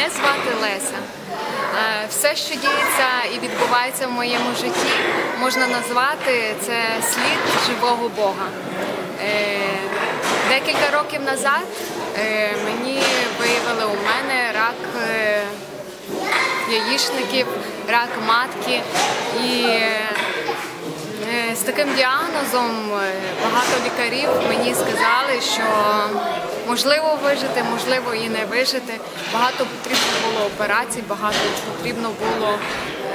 Мене звати Леся. Е, Все, що діється і відбувається в моєму житті, можна назвати це слід живого Бога. Е, Декілька років назад е, мені виявили у мене рак яєчників, рак матки. І з таким діагнозом багато лікарів мені сказали, що можливо вижити, можливо і не вижити. Багато потрібно було операцій, багато потрібно було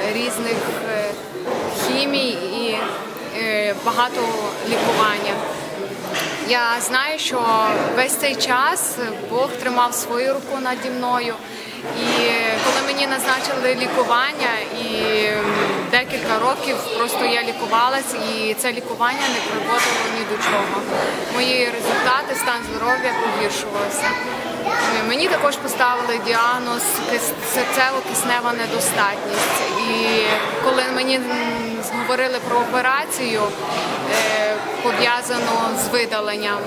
е, різних е, хімій і е, багато лікування. Я знаю, що весь цей час Бог тримав свою руку наді мною. І коли мені назначили лікування, і декілька років просто я лікувалась, і це лікування не приводило ні до чого. Мої результати, стан здоров'я погіршувався. Мені також поставили діагноз серцево-киснева недостатність. І коли мені говорили про операцію, е, пов'язану з видаленням.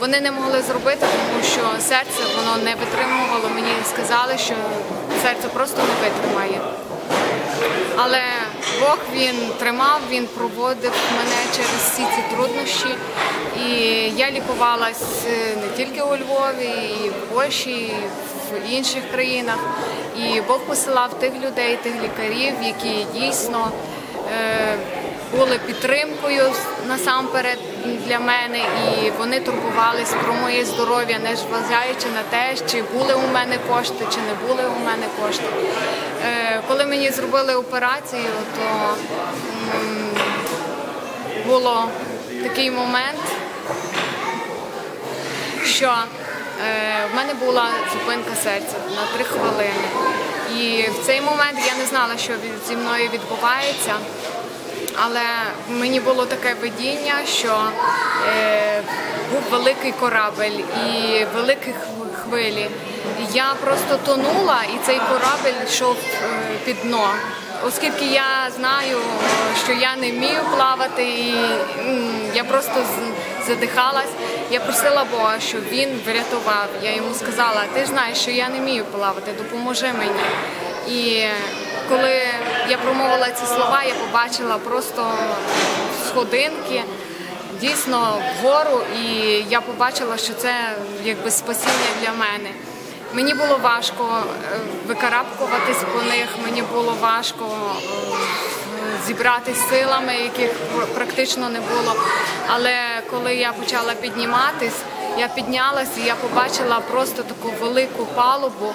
Вони не могли зробити, тому що серце воно не витримувало. Мені сказали, що серце просто не витримає. Але Бог він тримав, він проводив мене через всі ці труднощі. І я лікувалась е, не тільки у Львові, і в Польщі, і в інших країнах. І Бог посилав тих людей, тих лікарів, які дійсно е, були підтримкою насамперед для мене, і вони турбувались про моє здоров'я, не зважаючи на те, чи були у мене кошти, чи не були у мене кошти. Е, Коли мені зробили операцію, то було такий момент, що е, в мене була зупинка серця на три хвилини. І в цей момент я не знала, що зі мною відбувається. Але мені було таке видіння, що е, був великий корабель і великі хвилі. Я просто тонула, і цей корабель йшов е, під дно. Оскільки я знаю, що я не вмію плавати, і я просто задихалась, я просила Бога, щоб він врятував. Я йому сказала, ти знаєш, що я не вмію плавати, допоможи мені. І коли я промовила ці слова, я побачила просто сходинки дійсно вгору, і я побачила, що це якби спасіння для мене. Мені було важко е, викарабкуватись по них, мені було важко е, зібратись силами, яких практично не було. Але коли я почала підніматись, я піднялась і я побачила просто таку велику палубу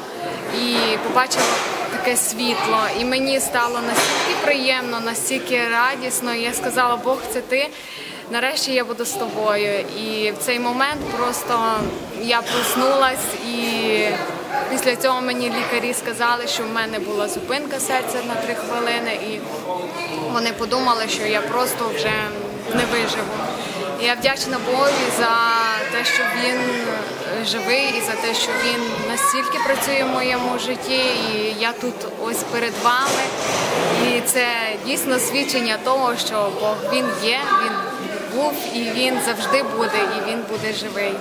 і побачила таке світло. І мені стало настільки приємно, настільки радісно. І я сказала, Бог, це ти. Нарешті я буду з тобою. І в цей момент просто я проснулась, і після цього мені лікарі сказали, що в мене була зупинка серця на три хвилини, і вони подумали, що я просто вже не виживу. Я вдячна Богові за те, що він живий, і за те, що він настільки працює в моєму житті, і я тут ось перед вами. І це дійсно свідчення того, що Бог він є, він був і він завжди буде, і він буде живий.